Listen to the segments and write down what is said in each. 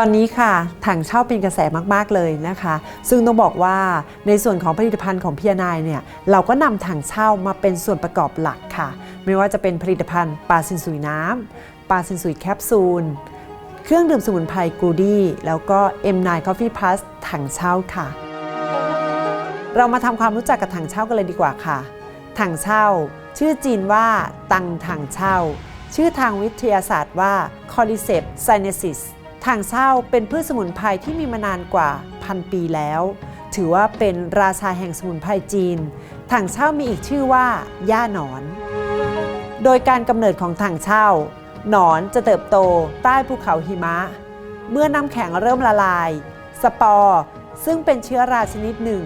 ตอนนี้ค่ะถังเช่าเป็นกระแสมากๆเลยนะคะ ซึ่งต้องบอกว่าในส่วนของผลิตภัณฑ์ของพี่นายเนี่ยเราก็นำถังเช่ามาเป็นส่วนประกอบหลักค่ะ ไม่ว่าจะเป็นผลิตภัณฑ์ปลาซินซุยน้ำปลาซินซุยแคปซูล เครื่องดื่มสมุนไพรกูดี้แล้วก็ M9 Coffee Plus ถังเช่าค่ะ เรามาทำความรู้จักกับถังเช่ากันเลยดีกว่าค่ะ ถังเช่า ชื่อจีนว่าตังถังเช่า ชื่อทางวิทยาศาสตร์ว่า Cordyceps sinensis ถังเช่าเป็นพืชสมุนไพรที่มีมานานกว่าพันปีแล้ว ถือว่าเป็นราชาแห่งสมุนไพรจีนถังเช่ามีอีกชื่อว่าย่าหนอน โดยการกำเนิดของถังเช่าหนอนจะเติบโตใต้ภูเขาหิมะ เมื่อน้ำแข็งเริ่มละลาย สปอร์ ซึ่งเป็นเชื้อราชนิดหนึ่ง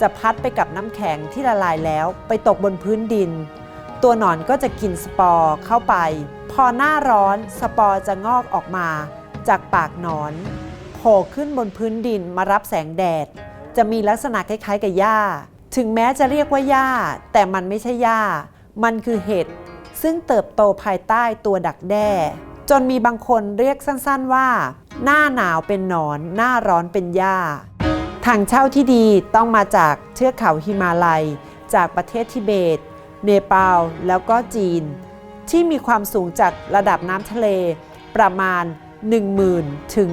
จะพัดไปกับน้ำแข็งที่ละลายแล้วไปตกบนพื้นดิน ตัวหนอนก็จะกินสปอร์เข้าไป พอหน้าร้อนสปอร์จะงอกออกมา จากปากหนอนโผล่ขึ้นบนพื้นดินมารับแสงแดด จะมีลักษณะคล้ายๆกับหญ้า ถึงแม้จะเรียกว่าหญ้า แต่มันไม่ใช่หญ้า มันคือเห็ดซึ่งเติบโตภายใต้ตัวดักแด้ จนมีบางคนเรียกสั้นๆว่า หน้าหนาวเป็นหนอน หน้าร้อนเป็นหญ้าถังเช่าที่ดีต้องมาจากเทือกเขาฮิมาลัย จากประเทศทิเบต เนปาลแล้วก็จีน ที่มีความสูงจากระดับน้ำทะเลประมาณ 10,000 ถึง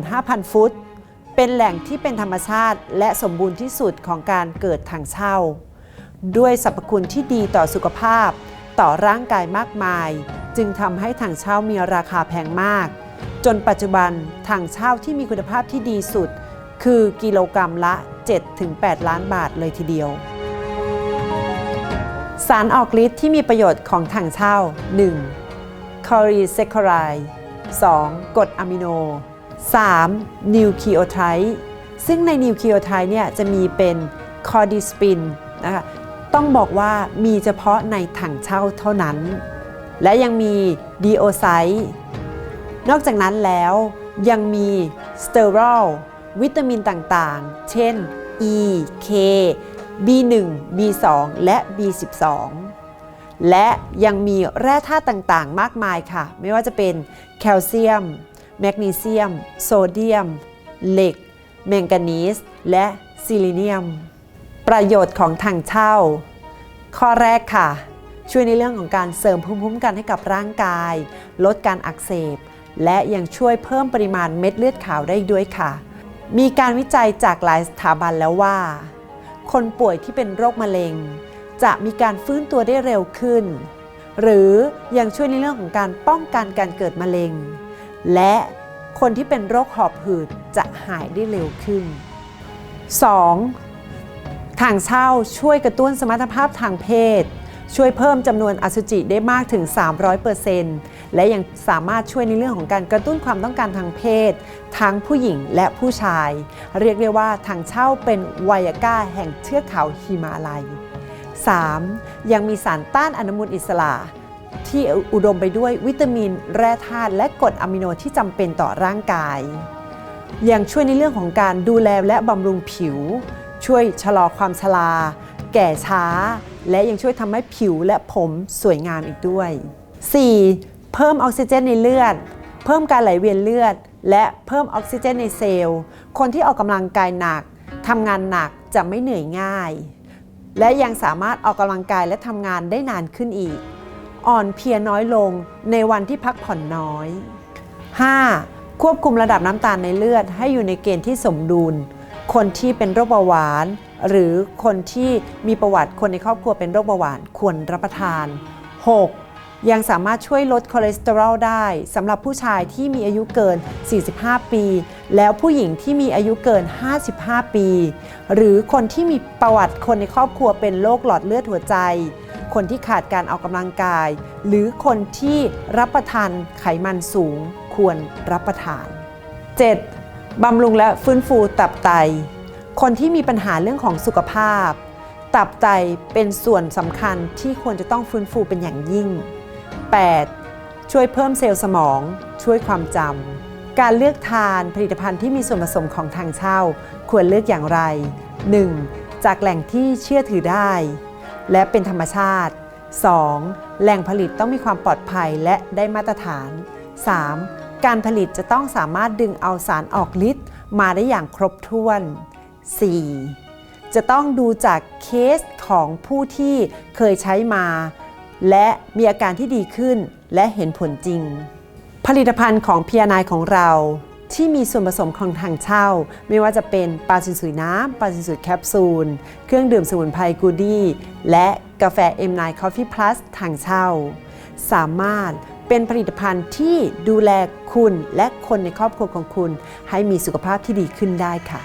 15,000 ฟุต เป็นแหล่งที่เป็นธรรมชาติและสมบูรณ์ที่สุดของการเกิดถังเช่า ด้วยสรรพคุณที่ดีต่อสุขภาพ ต่อร่างกายมากมาย จึงทำให้ถังเช่ามีราคาแพงมาก จนปัจจุบันถังเช่าที่มีคุณภาพที่ดีสุด คือกิโลกรรัมละ 7-8 ล้านบาทเลยทีเดียวสารออกฤทธิ์ที่มีประโยชน์ของถังเช่า 1. คอรีเซค r ไร 2. กรดอะมิโน 3. นิวคลีโอไทด์ซึ่งในนิวคลีโอไทด์เนี่ยจะมีเป็นคอดิสปินนะคะต้องบอกว่ามีเฉพาะในถังเช่าเท่านั้น และยังมีดีโอไซต์นอกจากนั้นแล้วยังมีสเตอรอลวิตามินต่างๆ เช่น E K B1 B2 และ B12 และยังมีแร่ธาตุต่างๆ มากมายค่ะ ไม่ว่าจะเป็นแคลเซียม แมกนีเซียม โซเดียม เหล็ก แมงกานีส และซิลิเนียม ประโยชน์ของถังเช่า ข้อแรกค่ะ ช่วยในเรื่องของการเสริมภูมิคุ้มกันให้กับร่างกาย ลดการอักเสบ และยังช่วยเพิ่มปริมาณเม็ดเลือดขาวได้อีกด้วยค่ะ มีการวิจัยจากหลายสถาบันแล้วว่า คนป่วยที่เป็นโรคมะเร็ง จะมีการฟื้นตัวได้เร็วขึ้น หรือยังช่วยในเรื่องของการป้องกันการเกิดมะเร็ง และคนที่เป็นโรคหอบหืดจะหายได้เร็วขึ้น 2. ถังเช่าช่วยกระตุ้นสมรรถภาพทางเพศ ช่วยเพิ่มจำนวนอสุจิได้มากถึง 300%และยังสามารถช่วยในเรื่องของการกระตุ้นความต้องการทางเพศ ทั้งผู้หญิงและผู้ชาย เรียกได้ว่าถังเช่าเป็นไวอาก้าแห่งเทือกเขาฮิมาลัย 3. ยังมีสารต้านอนุมูลอิสระ ที่อุดมไปด้วยวิตามิน แร่ธาตุและกรดอะมิโนที่จำเป็นต่อร่างกาย ยังช่วยในเรื่องของการดูแลและบำรุงผิว ช่วยชะลอความชราแก่ช้า และยังช่วยทำให้ผิวและผมสวยงามอีกด้วย 4. เพิ่มออกซิเจนในเลือด เพิ่มการไหลเวียนเลือด และเพิ่มออกซิเจนในเซลล์ คนที่ออกกำลังกายหนักทำงานหนักจะไม่เหนื่อยง่าย และยังสามารถออกกำลังกายและทำงานได้นานขึ้นอีก อ่อนเพลียน้อยลงในวันที่พักผ่อนน้อย 5. ควบคุมระดับน้ำตาลในเลือดให้อยู่ในเกณฑ์ที่สมดุล คนที่เป็นโรคเบาหวาน หรือคนที่มีประวัติคนในครอบครัวเป็นโรคเบาหวานควรรับประทาน 6. ยังสามารถช่วยลดคอเลสเตอรอลได้สำหรับผู้ชายที่มีอายุเกิน 45 ปี แล้วผู้หญิงที่มีอายุเกิน 55 ปี หรือคนที่มีประวัติคนในครอบครัวเป็นโรคหลอดเลือดหัวใจ คนที่ขาดการออกกำลังกาย หรือคนที่รับประทานไขมันสูงควรรับประทาน 7. บำรุงและฟื้นฟูตับไต คนที่มีปัญหาเรื่องของสุขภาพตับไตเป็นส่วนสำคัญที่ควรจะต้องฟื้นฟูเป็นอย่างยิ่ง 8. ช่วยเพิ่มเซลล์สมอง ช่วยความจำการเลือกทานผลิตภัณฑ์ที่มีส่วนผสมของทางเช่า ควรเลือกอย่างไร 1. จากแหล่งที่เชื่อถือได้ และเป็นธรรมชาติ 2. แหล่งผลิตต้องมีความปลอดภัยและได้มาตรฐาน 3. การผลิตจะต้องสามารถดึงเอาสารออกฤทธิ์มาได้อย่างครบถ้วน 4. จะต้องดูจากเคสของผู้ที่เคยใช้มา และมีอาการที่ดีขึ้นและเห็นผลจริง ผลิตภัณฑ์ของพีนายของเราที่มีส่วนผสมของทางเช่า ไม่ว่าจะเป็นปลาซินสุยน้ำปลาซินสุยแคปซูล เครื่องดื่มสมุนไพรกูดี้และกาแฟ M9 Coffee Plus ทางเช่า สามารถเป็นผลิตภัณฑ์ที่ดูแลคุณและคนในครอบครัวของคุณ ให้มีสุขภาพที่ดีขึ้นได้ค่ะ